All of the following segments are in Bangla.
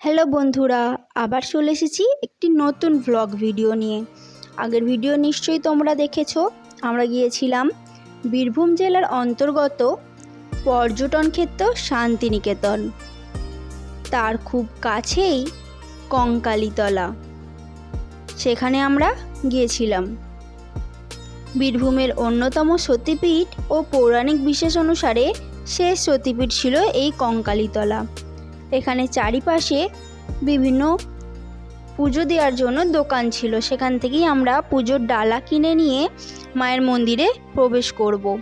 হ্যালো বন্ধুরা, আবার চলে এসেছি একটি নতুন ভ্লগ ভিডিও নিয়ে। আগের ভিডিও নিশ্চয়ই তোমরা দেখেছ। আমরা গিয়েছিলাম বীরভূম জেলার অন্তর্গত পর্যটন ক্ষেত্র শান্তিনিকেতন। তার খুব কাছেই কঙ্কালীতলা। সেখানে আমরা গিয়েছিলাম। বীরভূমের অন্যতম সতীপীঠ ও পৌরাণিক বিশেষ অনুসারে শেষ সতীপীঠ ছিল এই কঙ্কালীতলা। এখানে চারিপাশে বিভিন্ন পুজো দেওয়ার জন্য দোকান ছিল। সেখান থেকেই আমরা পুজোর ডালা কিনে নিয়ে মায়ের মন্দিরে প্রবেশ করব।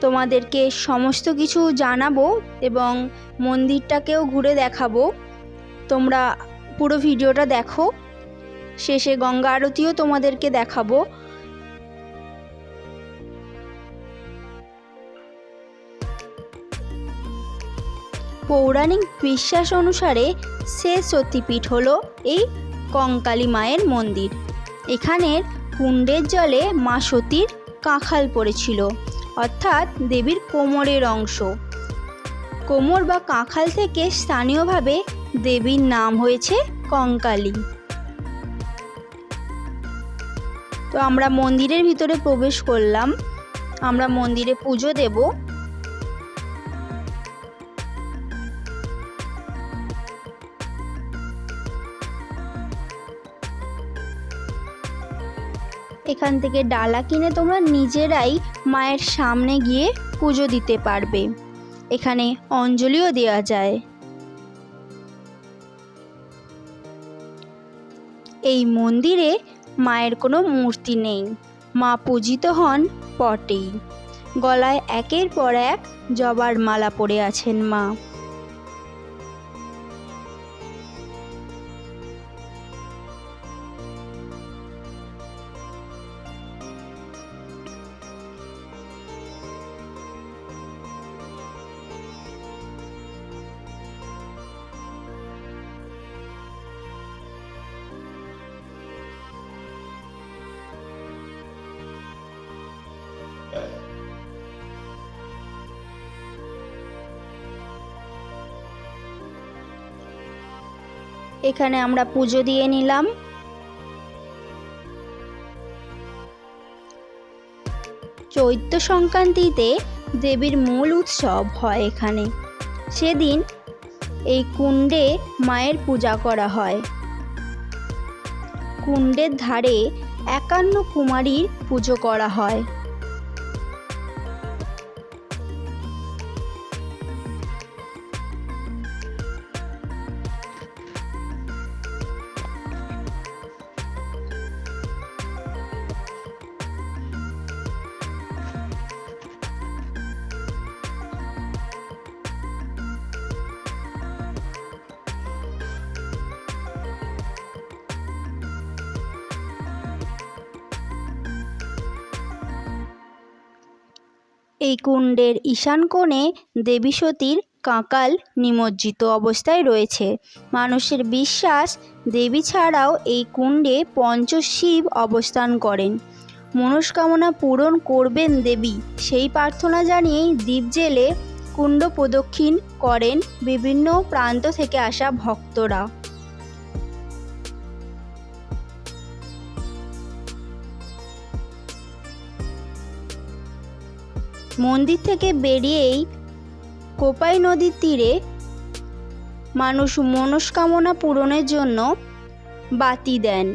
তোমাদেরকে সমস্ত কিছু জানাব এবং মন্দিরটাকেও ঘুরে দেখাবো। তোমরা পুরো ভিডিওটা দেখো। শেষে গঙ্গা আরতিও তোমাদেরকে দেখাবো। পৌরাণিক বিশ্বাস অনুসারে শেষ সতীপীঠ হল এই কঙ্কালী মায়ের মন্দির। এখানের কুণ্ডের জলে মা সতীর কাঁখাল পড়েছিল, অর্থাৎ দেবীর কোমরের অংশ। কোমর বা কাঁখাল থেকে স্থানীয়ভাবে দেবীর নাম হয়েছে কঙ্কালী। তো আমরা মন্দিরের ভিতরে প্রবেশ করলাম। আমরা মন্দিরে পুজো দেবো। এখান থেকে ডালা কিনে তোমরা নিজেরাই মায়ের সামনে গিয়ে পুজো দিতে পারবে। এখানে অঞ্জলিও দেওয়া যায়। এই মন্দিরে মায়ের কোনো মূর্তি নেই। মা পূজিত হন পটেই গলায় একের পর এক জবার মালা পরে আছেন মা। এখানে আমরা পুজো দিয়ে নিলাম। চৈত্র সংক্রান্তিতে দেবীর মূল উৎসব হয় এখানে। সেদিন এই কুণ্ডে মায়ের পূজা করা হয়। কুণ্ডের ধারে একান্ন কুমারীর পুজো করা হয়। এই কুণ্ডের ঈশান কোণে দেবী সতীর কাঁকাল নিমজ্জিত অবস্থায় রয়েছে। মানুষের বিশ্বাস, দেবী ছাড়াও এই কুণ্ডে পঞ্চশিব অবস্থান করেন। মনস্কামনা পূরণ করবেন দেবী। সেই প্রার্থনা জানিয়েই দ্বীপ জেলে কুণ্ড প্রদক্ষিণ করেন বিভিন্ন প্রান্ত থেকে আসা ভক্তরা। মন্দির থেকে বেরিয়েই কোপাই নদীর তীরে মানুষ মনস্কামনা পূরণের জন্য বাতি দেন।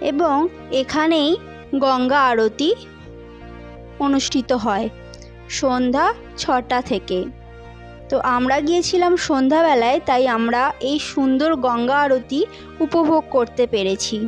এবং এখানেই গঙ্গা আরতি অনুষ্ঠিত হয় সন্ধ্যা ছটা থেকে। তো আমরা গিয়েছিলাম সন্ধ্যাবেলায়, তাই আমরা এই সুন্দর গঙ্গা আরতি উপভোগ করতে পেরেছি।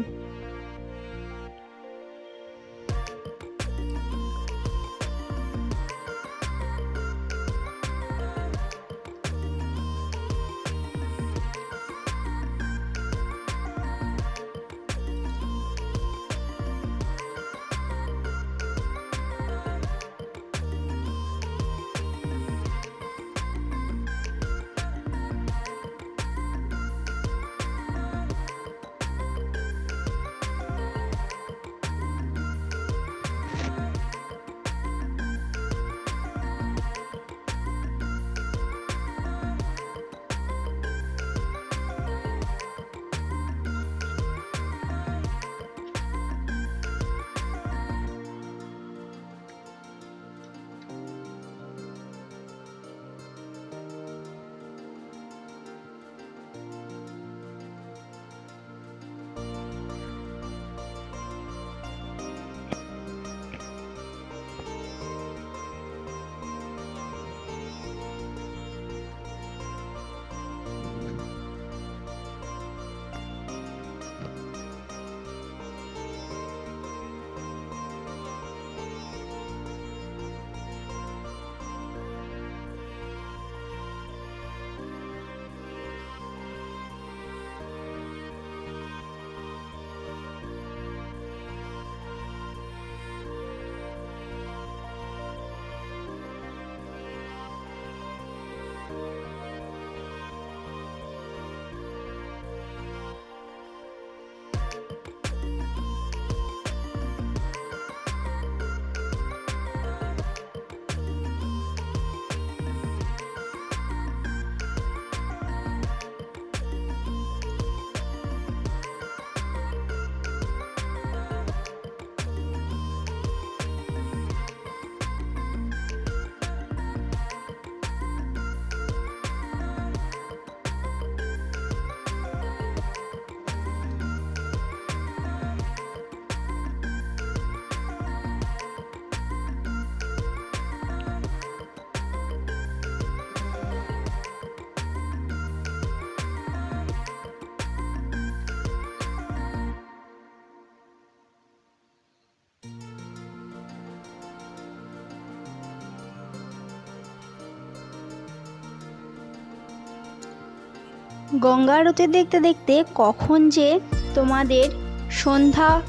গঙ্গা আরতি দেখতে দেখতে কখন যে তোমাদের সন্ধ্যা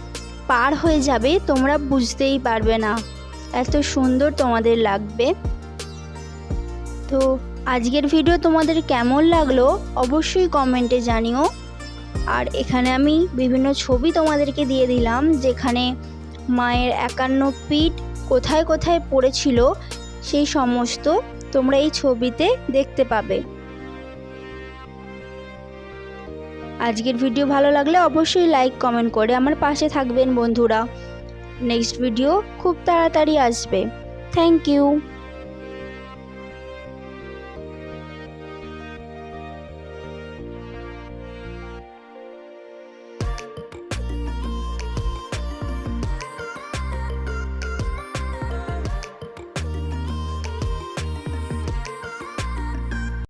পার হয়ে যাবে, তোমরা বুঝতেই পারবে না। এত সুন্দর তোমাদের লাগবে। তো আজকের ভিডিও তোমাদের কেমন লাগল অবশ্যই কমেন্টে জানিও। আর এখানে আমি বিভিন্ন ছবি তোমাদেরকে দিয়ে দিলাম, যেখানে মায়ের একান্ন পিঠ কোথায় কোথায় পড়েছিল, সেই সমস্ত তোমরা এই ছবিতে দেখতে পাবে। আজকের ভিডিও ভালো লাগলে অবশ্যই লাইক কমেন্ট করে আমার পাশে থাকবেন বন্ধুরা। নেক্সট ভিডিও খুব তাড়াতাড়ি আসবে। Thank you